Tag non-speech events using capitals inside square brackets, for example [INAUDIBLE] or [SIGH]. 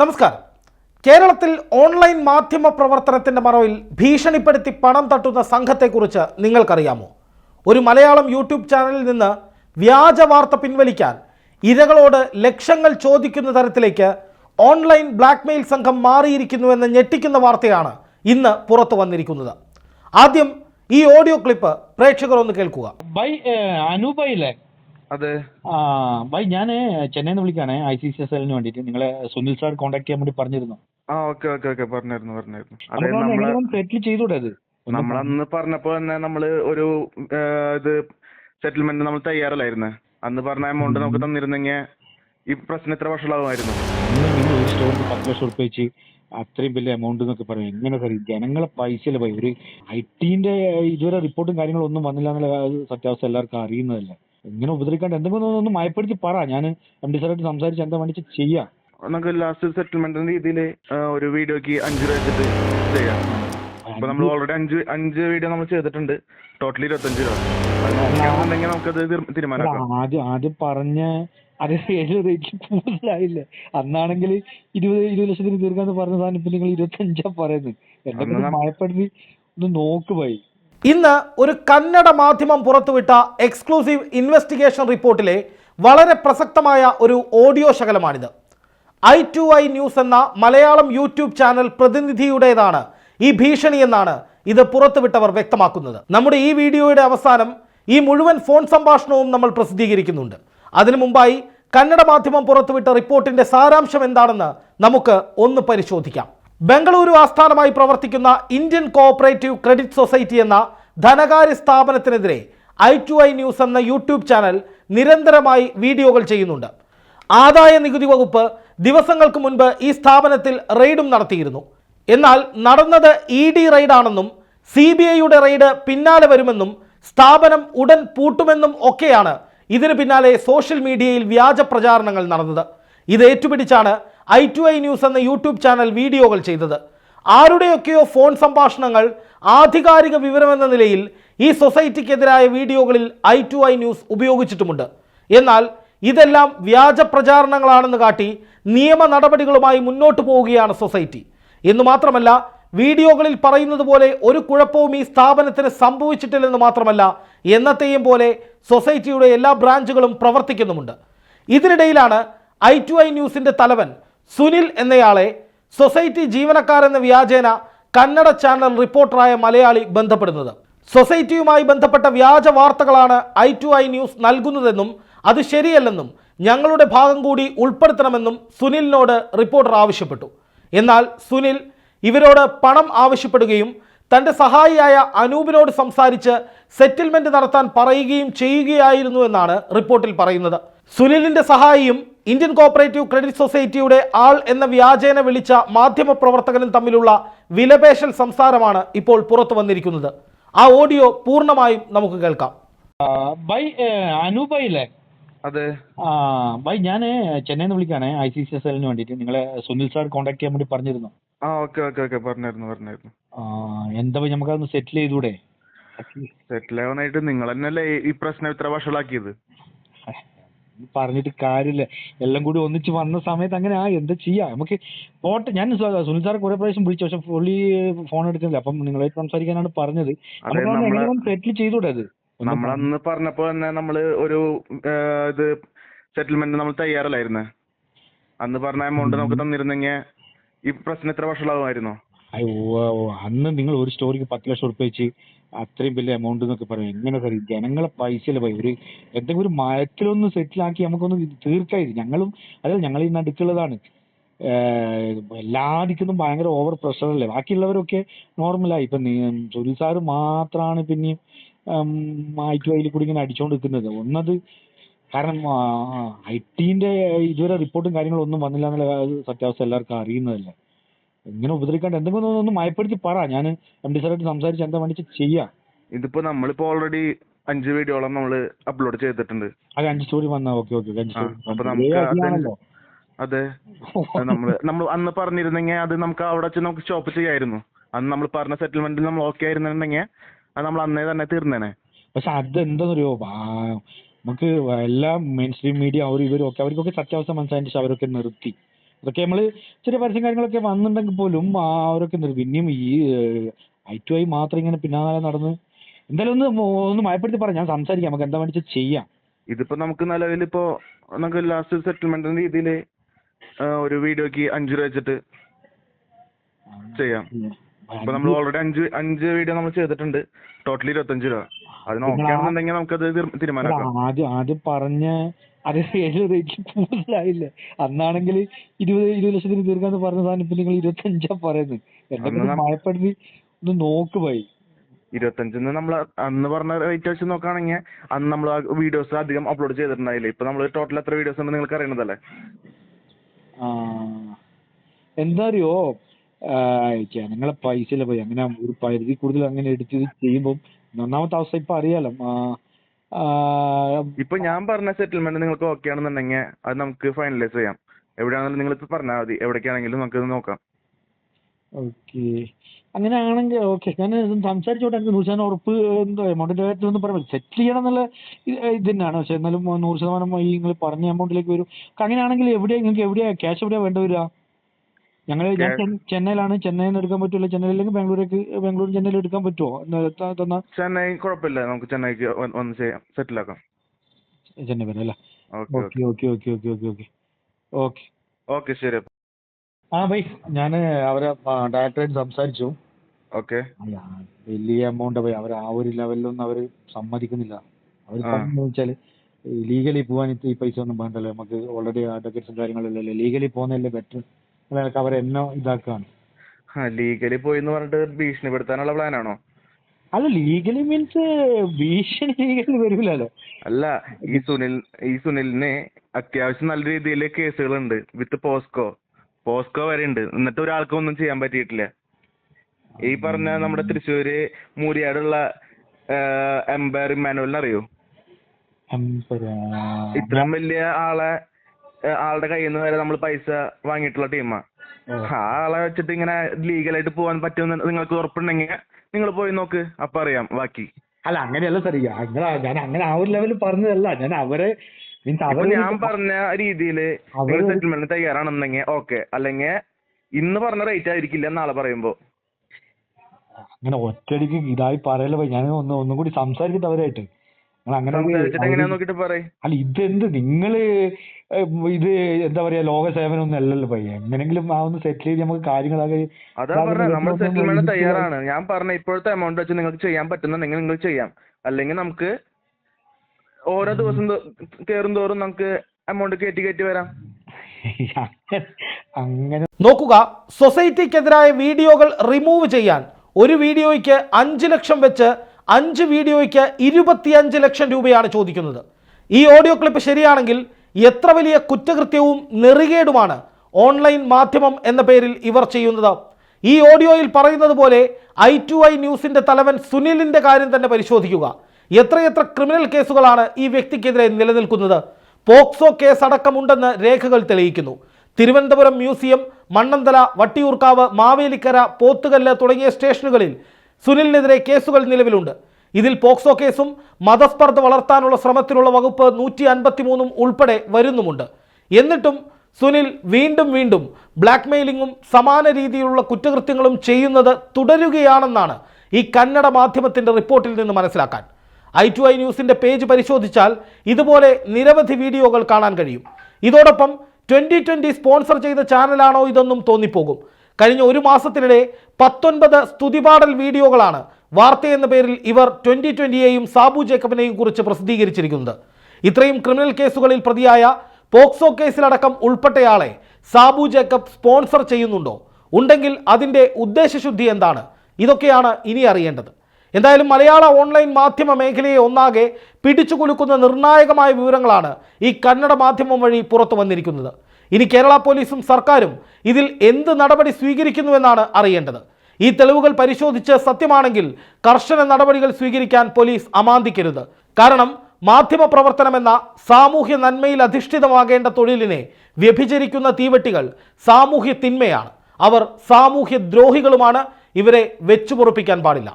നമസ്കാരം. കേരളത്തിൽ ഓൺലൈൻ മാധ്യമ പ്രവർത്തനത്തിന്റെ മറവിൽ ഭീഷണിപ്പെടുത്തി പണം തട്ടുന്ന സംഘത്തെക്കുറിച്ച് നിങ്ങൾക്കറിയാമോ? ഒരു മലയാളം യൂട്യൂബ് ചാനലിൽ നിന്ന് വ്യാജ വാർത്ത പിൻവലിക്കാൻ ഇരകളോട് ലക്ഷങ്ങൾ ചോദിക്കുന്ന തരത്തിലേക്ക് ഓൺലൈൻ ബ്ലാക്ക്മെയിൽ സംഘം മാറിയിരിക്കുന്നുവെന്ന് ഞെട്ടിക്കുന്ന വാർത്തയാണ് ഇന്ന് പുറത്തു വന്നിരിക്കുന്നത്. ആദ്യം ഈ ഓഡിയോ ക്ലിപ്പ് പ്രേക്ഷകർ ഒന്ന് കേൾക്കുക. ബൈ അനുബൈലെ അതെ. ആ ബൈ ഞാൻ ചെന്നൈയിൽ നിന്ന് വിളിക്കുകയാണ് ഐ സി സി എസ് എല്ലിന് വേണ്ടിയിട്ട്. നിങ്ങളെ സുനിൽ സാർ കോൺടാക്ട് ചെയ്യാൻ വേണ്ടി പറഞ്ഞിരുന്നു. ആ ഓക്കെ ഓക്കെ ഓക്കെ പറഞ്ഞിരുന്നു പറഞ്ഞിരുന്നു. സെറ്റിൽ ചെയ്തൂടെ അത്? ഒന്ന് നമ്മളന്ന് പറഞ്ഞപ്പോ തന്നെ നമ്മൾ ഒരു ഇത് സെറ്റിൽമെന്റ് നമ്മൾ തയ്യാറല്ലായിരുന്നു. അന്ന് പറഞ്ഞ എമൗണ്ട് നമുക്ക് തന്നിരുന്നെങ്കിൽ ഈ പ്രശ്നം ഇന്ന് നിങ്ങൾ ഒരു സ്റ്റോറിന് പത്ത് ലക്ഷം റുപ്യ വെച്ച് അത്രയും വലിയ എമൗണ്ട് എന്നൊക്കെ പറയും എങ്ങനെ സാർ? ജനങ്ങളെ പൈസയല്ലേ പോയി ഒരു ഐ ടീന്റെ ഇതുവരെ റിപ്പോർട്ടും കാര്യങ്ങളും ഒന്നും വന്നില്ല എന്നുള്ള സത്യാവസ്ഥ എല്ലാവർക്കും അറിയുന്നതല്ലേ? ഇങ്ങനെ ഉപദ്രവിക്കാണ്ട്? എന്തെങ്കിലും ഒന്ന് മയപ്പെടുത്തി പറ. ഞാൻ എം ഡി സാറായിട്ട് സംസാരിച്ച് എന്താ വേണ്ടി ചെയ്യാം. നമുക്ക് ലാസ്റ്റ് സെറ്റിൽമെന്റ് രീതിയിൽ ഒരു വീഡിയോക്ക് അഞ്ച് രൂപ വെച്ചിട്ട് ചെയ്യാം. അപ്പൊ നമ്മൾ ഓൾറെഡി അഞ്ച് അഞ്ച് വീഡിയോ നമ്മൾ ചെയ്തിട്ടുണ്ട്. ടോട്ടലി ഇരുപത്തഞ്ച് രൂപ നമുക്കത് തീരുമാനമാക്കാം. ആദ്യം ആദ്യം പറഞ്ഞ അത് ഏഴ് റേറ്റ് കൂടുതലായില്ലേ അന്നാണെങ്കിൽ ഇരുപത് ഇരുപത് ലക്ഷത്തിന് തീർക്കാന്ന് പറഞ്ഞ സാധനം ഇപ്പൊ നിങ്ങൾ ഇരുപത്തഞ്ചാ പറയുന്നത്. എന്തെങ്കിലും മയപ്പെടുത്തി? ഒന്ന് നോക്ക് പോയി ഇന്ന് ഒരു കന്നഡ മാധ്യമം പുറത്തുവിട്ട എക്സ്ക്ലൂസീവ് ഇൻവെസ്റ്റിഗേഷൻ റിപ്പോർട്ടിലെ വളരെ പ്രസക്തമായ ഒരു ഓഡിയോ ശകലമാണിത്. ഐ ടു ഐ ന്യൂസ് എന്ന മലയാളം യൂട്യൂബ് ചാനൽ പ്രതിനിധിയുടേതാണ് ഈ ഭീഷണിയെന്നാണ് ഇത് പുറത്തുവിട്ടവർ വ്യക്തമാക്കുന്നത്. നമ്മുടെ ഈ വീഡിയോയുടെ അവസാനം ഈ മുഴുവൻ ഫോൺ സംഭാഷണവും നമ്മൾ പ്രസിദ്ധീകരിക്കുന്നുണ്ട്. അതിനു മുമ്പായി കന്നഡ മാധ്യമം പുറത്തുവിട്ട റിപ്പോർട്ടിന്റെ സാരാംശം എന്താണെന്ന് നമുക്ക് ഒന്ന് പരിശോധിക്കാം. ബംഗളൂരു ആസ്ഥാനമായി പ്രവർത്തിക്കുന്ന ഇന്ത്യൻ കോഓപ്പറേറ്റീവ് ക്രെഡിറ്റ് സൊസൈറ്റി എന്ന ധനകാര്യ സ്ഥാപനത്തിനെതിരെ ഐ ടു ഐ ന്യൂസ് എന്ന യൂട്യൂബ് ചാനൽ നിരന്തരമായി വീഡിയോകൾ ചെയ്യുന്നുണ്ട്. ആദായ നികുതി വകുപ്പ് ദിവസങ്ങൾക്ക് മുൻപ് ഈ സ്ഥാപനത്തിൽ റെയ്ഡും നടത്തിയിരുന്നു. എന്നാൽ നടന്നത് ഇ ഡി റെയ്ഡാണെന്നും സി ബി ഐയുടെ റെയ്ഡ് പിന്നാലെ വരുമെന്നും സ്ഥാപനം ഉടൻ പൂട്ടുമെന്നും ഒക്കെയാണ് ഇതിന് പിന്നാലെ സോഷ്യൽ മീഡിയയിൽ വ്യാജ പ്രചാരണങ്ങൾ നടന്നത്. ഇത് ഏറ്റുപിടിച്ചാണ് ഐ ടു ഐ ന്യൂസ് എന്ന യൂട്യൂബ് ചാനൽ വീഡിയോകൾ ചെയ്തത്. ആരുടെയൊക്കെയോ ഫോൺ സംഭാഷണങ്ങൾ ആധികാരിക വിവരമെന്ന നിലയിൽ ഈ സൊസൈറ്റിക്കെതിരായ വീഡിയോകളിൽ ഐ ടു ഐ ന്യൂസ് ഉപയോഗിച്ചിട്ടുമുണ്ട്. എന്നാൽ ഇതെല്ലാം വ്യാജ പ്രചാരണങ്ങളാണെന്ന് കാട്ടി നിയമ നടപടികളുമായി മുന്നോട്ട് പോവുകയാണ് സൊസൈറ്റി. എന്നു മാത്രമല്ല വീഡിയോകളിൽ പറയുന്നത് പോലെ ഒരു കുഴപ്പവും ഈ സ്ഥാപനത്തിന് സംഭവിച്ചിട്ടില്ലെന്ന് മാത്രമല്ല എന്നത്തെയും പോലെ സൊസൈറ്റിയുടെ എല്ലാ ബ്രാഞ്ചുകളും പ്രവർത്തിക്കുന്നുമുണ്ട്. ഇതിനിടയിലാണ് ഐ ടു ഐ ന്യൂസിന്റെ തലവൻ സുനിൽ എന്നയാളെ സൊസൈറ്റി ജീവനക്കാരെന്ന വ്യാജേന കന്നഡ ചാനൽ റിപ്പോർട്ടറായ മലയാളി ബന്ധപ്പെടുന്നത്. സൊസൈറ്റിയുമായി ബന്ധപ്പെട്ട വ്യാജ വാർത്തകളാണ് ഐ ടു ഐ ന്യൂസ് നൽകുന്നതെന്നും അത് ശരിയല്ലെന്നും ഞങ്ങളുടെ ഭാഗം കൂടി ഉൾപ്പെടുത്തണമെന്നും സുനിലിനോട് റിപ്പോർട്ടർ ആവശ്യപ്പെട്ടു. എന്നാൽ സുനിൽ ഇവരോട് പണം ആവശ്യപ്പെടുകയും തന്റെ സഹായിയായ അനൂപിനോട് സംസാരിച്ച് സെറ്റിൽമെന്റ് നടത്താൻ പറയുകയും ചെയ്യുകയായിരുന്നു എന്നാണ് റിപ്പോർട്ടിൽ പറയുന്നത്. സുനിലിന്റെ സഹായിയും ഇന്ത്യൻ കോപ്പറേറ്റീവ് ക്രെഡിറ്റ് സൊസൈറ്റിയുടെ ആൾ എന്ന വ്യാജേന വിളിച്ച മാധ്യമ പ്രവർത്തകനും തമ്മിലുള്ള വിലപേശൽ സംസാരമാണ് ഇപ്പോൾ പുറത്തു വന്നിരിക്കുന്നത്. ആ ഓഡിയോ പൂർണമായും നമുക്ക് കേൾക്കാം. ബൈ അനൂപ് ഇല്ലേ അതെ. ആ ബൈ ഞാൻ ചെന്നൈന്ന് നിന്ന് വിളിക്കുകയാണ് ഐ സി സി എസ് എല്ലിന് വേണ്ടിയിട്ട്. നിങ്ങളെ സുനിൽ സാർ കോൺടാക്ട് ചെയ്യാൻ വേണ്ടി പറഞ്ഞിരുന്നു. ആ ഓക്കെ ഓക്കെ ഓക്കെ പറഞ്ഞായിരുന്നു പറഞ്ഞായിരുന്നു. ആ, എന്താ പോയി നമുക്കതൊന്ന് സെറ്റിൽ ചെയ്തൂടെ? സെറ്റിൽ ആവാനായിട്ട് നിങ്ങൾ തന്നെയല്ലേ ഈ- ഈ പ്രശ്നം ഇത്ര വഷളാക്കിയത്? [LAUGHS] പറഞ്ഞിട്ട് കാര്യമില്ല. എല്ലാം കൂടി ഒന്നിച്ച് വന്ന സമയത്ത് അങ്ങനെ ആ എന്താ ചെയ്യാ? നമുക്ക് പോട്ടെ. ഞാൻ സുനിൽ സാർ കുറെ പ്രാവശ്യം വിളിച്ചു. പക്ഷെ പുള്ളി ഫോൺ എടുക്കുന്നില്ല അപ്പം നിങ്ങളായിട്ട് സംസാരിക്കാനാണ് പറഞ്ഞത്. സെറ്റിൽ ചെയ്തൂടെ അത്? നമ്മളന്ന് പറഞ്ഞപ്പോ തന്നെ നമ്മൾ ഒരു ഇത് സെറ്റിൽമെന്റ് നമ്മൾ തയ്യാറല്ലായിരുന്നു? അന്ന് പറഞ്ഞ എമൗണ്ട് നമുക്ക് തന്നിരുന്നെങ്കിൽ ഈ പ്രശ്നം എത്ര ഓ, അന്ന് നിങ്ങൾ ഒരു സ്റ്റോറിക്ക് പത്ത് ലക്ഷം ഉറുപ്പ്യ വെച്ച് അത്രയും വലിയ എമൗണ്ട് എന്നൊക്കെ പറയും. എങ്ങനെ സാർ? ജനങ്ങളെ പൈസയല്ലേ പോയി? ഒരു എന്തെങ്കിലും ഒരു മയത്തിലൊന്ന് സെറ്റിലാക്കി നമുക്കൊന്ന് തീർച്ചയായും ഞങ്ങളും അതായത് ഞങ്ങൾ ഈ നടുക്കുള്ളതാണ്. ഏഹ് എല്ലാ ദിക്കുന്നും ഭയങ്കര ഓവർ പ്രഷർ അല്ലേ? ബാക്കിയുള്ളവരൊക്കെ നോർമലായി ഇപ്പൊ സുനിൽ സാറ് മാത്രമാണ് പിന്നെയും ഐ അതിൽ കൂടി ഇങ്ങനെ അടിച്ചുകൊണ്ട് നിൽക്കുന്നത്. ഒന്നത് കാരണം ഐ ടീന്റെ ഇതുവരെ റിപ്പോർട്ടും കാര്യങ്ങളും ഒന്നും വന്നില്ല എന്നുള്ള സത്യാവസ്ഥ എല്ലാവർക്കും അറിയുന്നതല്ലേ? ഇങ്ങനെ ഉപദ്രവിക്കാണ്ട്? എന്തെങ്കിലും ഒന്ന് മയപ്പെടുത്തി പറ. ഞാൻ എം ഡി സാറായിട്ട് സംസാരിച്ച് എന്താ വേണ്ടി ചെയ്യാം. ഇതിപ്പോ നമ്മളിപ്പോ ഓൾറെഡി അഞ്ച് വീഡിയോളം നമ്മൾ അപ്ലോഡ് ചെയ്തിട്ടുണ്ട്. അത് അഞ്ച് സ്റ്റോറി വന്നാ ഓക്കെ ഓക്കെ അപ്പൊ നമുക്ക് അതെ. നമ്മൾ നമ്മൾ അന്ന് പറഞ്ഞിരുന്നെങ്കിൽ അത് നമുക്ക് അവിടെ വെച്ച് നമുക്ക് സ്റ്റോപ്പ് ചെയ്യായിരുന്നു. അന്ന് നമ്മൾ പറഞ്ഞ സെറ്റിൽമെന്റിൽ നമ്മൾ ഓക്കെ ആയിരുന്നുണ്ടെങ്കിൽ അത് നമ്മൾ അന്നേ തന്നെ തീർന്നേനെ. പക്ഷെ അതെന്താന്നറിയോ? നമുക്ക് എല്ലാ മെയിൻ സ്ട്രീം മീഡിയ അവർ ഇവരും ഒക്കെ അവർക്കൊക്കെ സത്യാവസ്ഥ മനസ്സിലായിട്ട് അവരൊക്കെ നിർത്തി. അതൊക്കെ നമ്മൾ ചെറിയ പരസ്യം കാര്യങ്ങളൊക്കെ വന്നിട്ടുണ്ടെങ്കിൽ പോലും ആ അവരൊക്കെ എന്താ പിന്നെയും ഈ ഐ ടു ഐ മാത്രം ഇങ്ങനെ പിന്നാലെ നടന്ന് എന്തായാലും ഒന്ന് ഒന്ന് മയപ്പെടുത്തി പറയാം ഞാൻ സംസാരിക്കാം നമുക്ക് എന്താ വേണ്ടി ചെയ്യാം. ഇതിപ്പോ നമുക്ക് നിലവിൽ ഇപ്പോ നമുക്ക് ലാസ്റ്റ് സെറ്റിൽമെന്റ് രീതിയിൽ ഒരു വീഡിയോക്ക് അഞ്ചു രൂപ വെച്ചിട്ട് ചെയ്യാം. ഇപ്പൊ നമ്മൾ ഓൾറെഡി അഞ്ച് അഞ്ച് വീഡിയോ നമ്മൾ ചെയ്തിട്ടുണ്ട്. ടോട്ടലി ഇരുപത്തഞ്ച് രൂപ. അതിന് ഓക്കെ ആണെന്നുണ്ടെങ്കിൽ നമുക്കത് തീരുമാനിക്കാം തീരുമാനമാക്കാം. ആദ്യം ആദ്യം പറഞ്ഞ അത് ഏഴ് റേറ്റ് കൂടുതലായില്ലേ അന്നാണെങ്കിൽ ഇരുപത് ഇരുപത് ലക്ഷത്തിന് തീർക്കാന്ന് പറഞ്ഞ സാധനം ഇപ്പൊ നിങ്ങൾ ഇരുപത്തഞ്ചാ പറയുന്നത് നം- മയപ്പെടുത്തി ഒന്ന് നോക്ക് പോയി ഇരുപത്തഞ്ചിന്ന് നമ്മൾ അന്ന് പറഞ്ഞ റേറ്റ് വെച്ച് നോക്കുകയാണെങ്കിൽ അന്ന് നമ്മൾ വീഡിയോസ് അധികം അപ്ലോഡ് ചെയ്തിട്ടുണ്ടായില്ലേ? ഇപ്പൊ നമ്മൾ ടോട്ടൽ എത്ര വീഡിയോസ് ഉണ്ട് നിങ്ങൾക്ക് അറിയണതല്ലേ? എന്താ അറിയോ? ജനങ്ങളെ പൈസയില്ല പോയി അങ്ങനെ ഒരു പരിധി കൂടുതൽ അങ്ങനെ എടുത്ത് ചെയ്യുമ്പോൾ ഒന്നാമത്തെ അവസ്ഥ ഇപ്പൊ അറിയാലോ. ഇപ്പൊ ഞാൻ പറഞ്ഞ സെറ്റിൽമെന്റ് നിങ്ങൾക്ക് ഓക്കെ ആണെന്നുണ്ടെങ്കിൽ അത് നമുക്ക് ഫൈനലൈസ് ചെയ്യാം. എവിടെയാണെങ്കിലും നിങ്ങൾ ഇപ്പൊ പറഞ്ഞാൽ മതി. എവിടേക്കാണെങ്കിലും നമുക്ക് നോക്കാം. ഓക്കെ അങ്ങനെയാണെങ്കിൽ ഓക്കെ ഞാൻ സംസാരിച്ചോട്ടെ. എനിക്ക് നൂറ് ശതമാനം ഉറപ്പ് എന്തോ എമൗണ്ടിന്റെ കാര്യത്തിൽ ഒന്നും പറയാൻ സെറ്റിൽ ചെയ്യണം എന്നുള്ള ഇത് തന്നെയാണ് പക്ഷെ എന്നാലും നൂറ് ശതമാനം ഈ നിങ്ങൾ പറഞ്ഞ എമൗണ്ടിലേക്ക് വരും. അങ്ങനെയാണെങ്കിൽ എവിടെയാ നിങ്ങൾക്ക് എവിടെയാ ക്യാഷ് എവിടെയാ വേണ്ടി വരിക ഞങ്ങൾ ഞാൻ ചെന്നൈയിലാണ്. ചെന്നൈയിൽ നിന്ന് എടുക്കാൻ പറ്റില്ല ചെന്നൈയിൽ അല്ലെങ്കിൽ ബാംഗ്ലൂരേക്ക് ബാംഗ്ലൂർ ചെന്നൈയിൽ എടുക്കാൻ പറ്റുമോ തന്ന ചെന്നൈ കുഴപ്പമില്ല. നമുക്ക് ചെന്നൈക്ക് ഒന്ന് ചെയ്യാം. സെറ്റിൽ ആക്കാം. ചെന്നൈ വരെ അല്ലേ? Okay okay. Okay okay okay okay okay okay. ശരി. ആ ബൈ. ഞാൻ അവരെ ഡയറക്ടറായിട്ട് സംസാരിച്ചു. ഓക്കെ. വലിയ എമൗണ്ട് പോയി അവർ ആ ഒരു ലെവലിലൊന്നും അവർ സമ്മതിക്കുന്നില്ല. അവർ വെച്ചാൽ ലീഗലി പോകാൻ ഈ പൈസ ഒന്നും വേണ്ടല്ലോ. നമുക്ക് ഓൾറെഡി അഡ്വക്കേറ്റ്സും കാര്യങ്ങളല്ലേ ലീഗലി പോകുന്നതല്ലേ ബെറ്റർ അതൊക്കെ അവർ എന്നെ ഇതാക്കുകയാണ് ലീഗലി പോയി എന്ന് പറഞ്ഞിട്ട് ഭീഷണിപ്പെടുത്താനുള്ള പ്ലാനാണോ അല്ല ലീഗലി മീൻസ് ഭീഷണി ലീഗലി വരില്ലല്ലോ അല്ല ഈ സുനിൽ ഈ സുനിലിന് അത്യാവശ്യം നല്ല രീതിയിൽ കേസുകളുണ്ട് വിത്ത് പോസ്കോ. പോസ്കോ വരെ ഉണ്ട്. എന്നിട്ട് ഒരാൾക്കും ഒന്നും ചെയ്യാൻ പറ്റിയിട്ടില്ല. ഈ പറഞ്ഞ നമ്മുടെ തൃശ്ശൂര് മൂരിയാടുള്ള എംപയർ ഇമ്മാനുവലിനെ അറിയോ ഇത്രയും വലിയ ആളെ ആളുടെ കയ്യിൽ നിന്ന് വരെ നമ്മൾ പൈസ വാങ്ങിയിട്ടുള്ള ടീമാ ആ. ആളെ വെച്ചിട്ട് ഇങ്ങനെ ലീഗലായിട്ട് പോകാൻ പറ്റുമെന്ന് നിങ്ങൾക്ക് ഉറപ്പുണ്ടെങ്കിൽ നിങ്ങൾ പോയി നോക്ക് അപ്പൊ അറിയാം ബാക്കി. അല്ല അങ്ങനെയല്ല സാർ അങ്ങനെ ഞാൻ അങ്ങനെ ആ ഒരു ലെവലിൽ പറഞ്ഞതല്ല. ഞാൻ അവരെ ഞാൻ പറഞ്ഞ രീതിയിൽ സെറ്റിൽമെന്റ് തയ്യാറാണെന്നെങ്കിൽ ഓക്കെ അല്ലെങ്കിൽ ഇന്ന് പറഞ്ഞ റേറ്റ് ആയിരിക്കില്ല നാളെ പറയുമ്പോ. അങ്ങനെ ഒറ്റയടിക്ക് ഇതായി പറയല്ലോ ഞാൻ ഒന്ന് ഒന്നും കൂടി സംസാരിക്കട്ടെ അവരായിട്ട്. അല്ല ഇതെന്ത്? നിങ്ങൾ ഇത് എന്താ പറയാ ലോക സേവനം ഒന്നും അല്ലല്ലോ പയ്യെ എങ്ങനെങ്കിലും ആ ഒന്ന് സെറ്റിൽ ചെയ്ത് നമുക്ക് കാര്യങ്ങളൊക്കെ അതാ അതായത് നമ്മൾ സെറ്റിൽമെന്റ് തയ്യാറാണ്. ഞാൻ പറഞ്ഞ ഇപ്പോഴത്തെ എമൗണ്ട് വെച്ച് നിങ്ങൾക്ക് ചെയ്യാൻ പറ്റുന്ന നിങ്ങൾ ചെയ്യാം. അല്ലെങ്കിൽ നമുക്ക് ഓരോ ദിവസം കയറും തോറും നമുക്ക് എമൗണ്ട് കയറ്റി കയറ്റി വരാം. അങ്ങനെ നോക്കുക സൊസൈറ്റിക്കെതിരായ വീഡിയോകൾ റിമൂവ് ചെയ്യാൻ ഒരു വീഡിയോയ്ക്ക് അഞ്ച് ലക്ഷം വെച്ച് അഞ്ച് വീഡിയോയ്ക്ക് ഇരുപത്തിയഞ്ച് ലക്ഷം രൂപയാണ് ചോദിക്കുന്നത്. ഈ ഓഡിയോ ക്ലിപ്പ് ശരിയാണെങ്കിൽ എത്ര വലിയ കുറ്റകൃത്യവും നെറികേടുമാണ് ഓൺലൈൻ മാധ്യമം എന്ന പേരിൽ ഇവർ ചെയ്യുന്നത്. ഈ ഓഡിയോയിൽ പറയുന്നത് പോലെ ഐ ടു ഐ ന്യൂസിന്റെ തലവൻ സുനിലിന്റെ കാര്യം തന്നെ പരിശോധിക്കുക. എത്രയെത്ര ക്രിമിനൽ കേസുകളാണ് ഈ വ്യക്തിക്കെതിരെ നിലനിൽക്കുന്നത്? പോക്സോ കേസ് അടക്കമുണ്ടെന്ന് രേഖകൾ തെളിയിക്കുന്നു. തിരുവനന്തപുരം മ്യൂസിയം മണ്ണന്തല വട്ടിയൂർക്കാവ് മാവേലിക്കര പോത്തുകല്ല് തുടങ്ങിയ സ്റ്റേഷനുകളിൽ സുനിലിനെതിരെ കേസുകൾ നിലവിലുണ്ട്. ഇതിൽ പോക്സോ കേസും മതസ്പർദ്ധ വളർത്താനുള്ള ശ്രമത്തിനുള്ള വകുപ്പ് നൂറ്റി അൻപത്തി മൂന്നും ഉൾപ്പെടെ വരുന്നുമുണ്ട്. എന്നിട്ടും സുനിൽ വീണ്ടും വീണ്ടും ബ്ലാക്ക് മെയിലിങ്ങും സമാന രീതിയിലുള്ള കുറ്റകൃത്യങ്ങളും ചെയ്യുന്നത് തുടരുകയാണെന്നാണ് ഈ കന്നഡ മാധ്യമത്തിന്റെ റിപ്പോർട്ടിൽ നിന്ന് മനസ്സിലാക്കാൻ. ഐ ടു ഐ ന്യൂസിന്റെ പേജ് പരിശോധിച്ചാൽ ഇതുപോലെ നിരവധി വീഡിയോകൾ കാണാൻ കഴിയും. ഇതോടൊപ്പം ട്വന്റി ട്വന്റി സ്പോൺസർ ചെയ്ത ചാനലാണോ ഇതൊന്നും തോന്നിപ്പോകും. കഴിഞ്ഞ ഒരു മാസത്തിനിടെ പത്തൊൻപത് സ്തുതിപാടൽ വീഡിയോകളാണ് വാർത്ത എന്ന പേരിൽ ഇവർ ട്വന്റി ട്വന്റിയെയും സാബു ജേക്കബിനെയും കുറിച്ച് പ്രസിദ്ധീകരിച്ചിരിക്കുന്നത്. ഇത്രയും ക്രിമിനൽ കേസുകളിൽ പ്രതിയായ പോക്സോ കേസിലടക്കം ഉൾപ്പെട്ടയാളെ സാബു ജേക്കബ് സ്പോൺസർ ചെയ്യുന്നുണ്ടോ? ഉണ്ടെങ്കിൽ അതിന്റെ ഉദ്ദേശശുദ്ധി എന്താണ്? ഇതൊക്കെയാണ് ഇനി അറിയേണ്ടത്. എന്തായാലും മലയാള ഓൺലൈൻ മാധ്യമ മേഖലയെ ഒന്നാകെ പിടിച്ചു പിടിച്ചുകുലുക്കുന്ന നിർണായകമായ വിവരങ്ങളാണ് ഈ കന്നഡ മാധ്യമം വഴി പുറത്തു വന്നിരിക്കുന്നത്. ഇനി കേരള പോലീസും സർക്കാരും ഇതിൽ എന്ത് നടപടി സ്വീകരിക്കുന്നുവെന്നാണ് അറിയേണ്ടത്. ഈ തെളിവുകൾ പരിശോധിച്ച് സത്യമാണെങ്കിൽ കർശന നടപടികൾ സ്വീകരിക്കാൻ പോലീസ് അമാന്തിക്കരുത്. കാരണം മാധ്യമ പ്രവർത്തനം എന്ന സാമൂഹ്യ നന്മയിൽ അധിഷ്ഠിതമാകേണ്ട തൊഴിലിനെ വ്യഭിചരിക്കുന്ന തീവെട്ടികൾ സാമൂഹ്യ തിന്മയാണ് അവർ സാമൂഹ്യ ദ്രോഹികളുമാണ് ഇവരെ വെച്ചുപൊറുപ്പിക്കാൻ പാടില്ല.